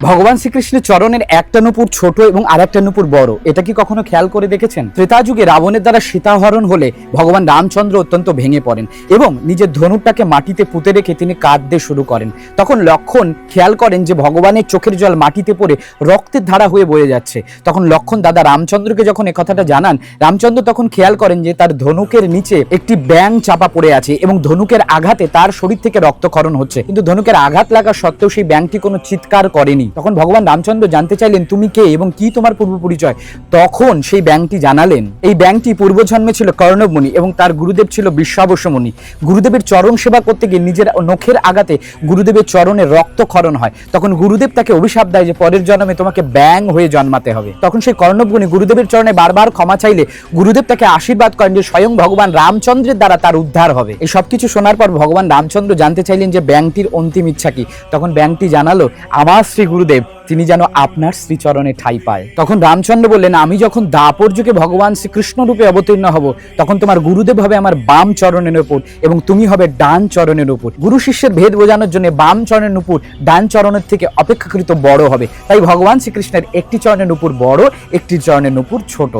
ভগবান শ্রীকৃষ্ণের চরণের একটা নূপুর ছোট এবং আর একটা নুপুর বড়। এটা কি কখনো খেয়াল করে দেখেছেন? ত্রেতা যুগে রাবণের দ্বারা সীতাহরণ হলে ভগবান রামচন্দ্র অত্যন্ত ভেঙে পড়েন এবং নিজের ধনুকটাকে মাটিতে পুঁতে রেখে তিনি কাঁদতে শুরু করেন। তখন লক্ষণ খেয়াল করেন যে ভগবানের চোখের জল মাটিতে পড়ে রক্তের ধারা হয়ে বয়ে যাচ্ছে। তখন লক্ষণ দাদা রামচন্দ্রকে যখন কথাটা জানান, রামচন্দ্র তখন খেয়াল করেন যে তার ধনুকের নিচে একটি ব্যাং চাপা পড়ে আছে এবং ধনুকের আঘাতে তার শরীর থেকে রক্তক্ষরণ হচ্ছে। কিন্তু ধনুকের আঘাত লাগা সত্ত্বেও সেই ব্যাংকটি কোনো চিৎকার করেনি। তখন ভগবান রামচন্দ্র জানতে চাইলেন, তুমি কে এবং কি তোমার পূর্ব পরিচয়? তখন সেই ব্যাংকটি জানালেন, এই ব্যাংকটি পূর্বজন্মে ছিল কর্ণব মুনি এবং তার গুরুদেব ছিল বিশ্বাবস্য মুনি গুরুদেবের চরণ সেবা করতে গিয়ে নিজের নখের আঘাতে গুরুদেবের চরণে রক্তক্ষরণ হয়। তখন গুরুদেব তাকে অভিশাপ দেয় যে, পরের জন্মে তোমাকে ব্যাং হয়ে জন্মাতে হবে। তখন সেই কর্ণব মুনি গুরুদেবের চরণে বারবার ক্ষমা চাইলে গুরুদেব তাকে আশীর্বাদ করেন যে, স্বয়ং ভগবান রামচন্দ্রের দ্বারা তার উদ্ধার হবে। এই সবকিছু শোনার পর ভগবান রামচন্দ্র জানতে চাইলেন যে, ব্যাংকটির অন্তিম ইচ্ছা কি? তখন ব্যাংকটি জানালো, আমার শ্রী গুরুদেব, তিনি যেন আপনার শ্রীচরণে ঠাই পায়। তখন রামচন্দ্র বললেন, আমি যখন দাপর যুগে ভগবান শ্রীকৃষ্ণ রূপে অবতীর্ণ হব, তখন তোমার গুরুদেব হবে আমার বাম চরণের উপর এবং তুমি হবে ডান চরণের উপর। গুরু শিষ্যের ভেদ বোঝানোর জন্য বাম চরণের উপর, ডান চরণের থেকে অপেক্ষাকৃত বড় হবে। তাই ভগবান শ্রীকৃষ্ণের একটি চরণের উপর বড়, একটি চরণের উপর ছোট।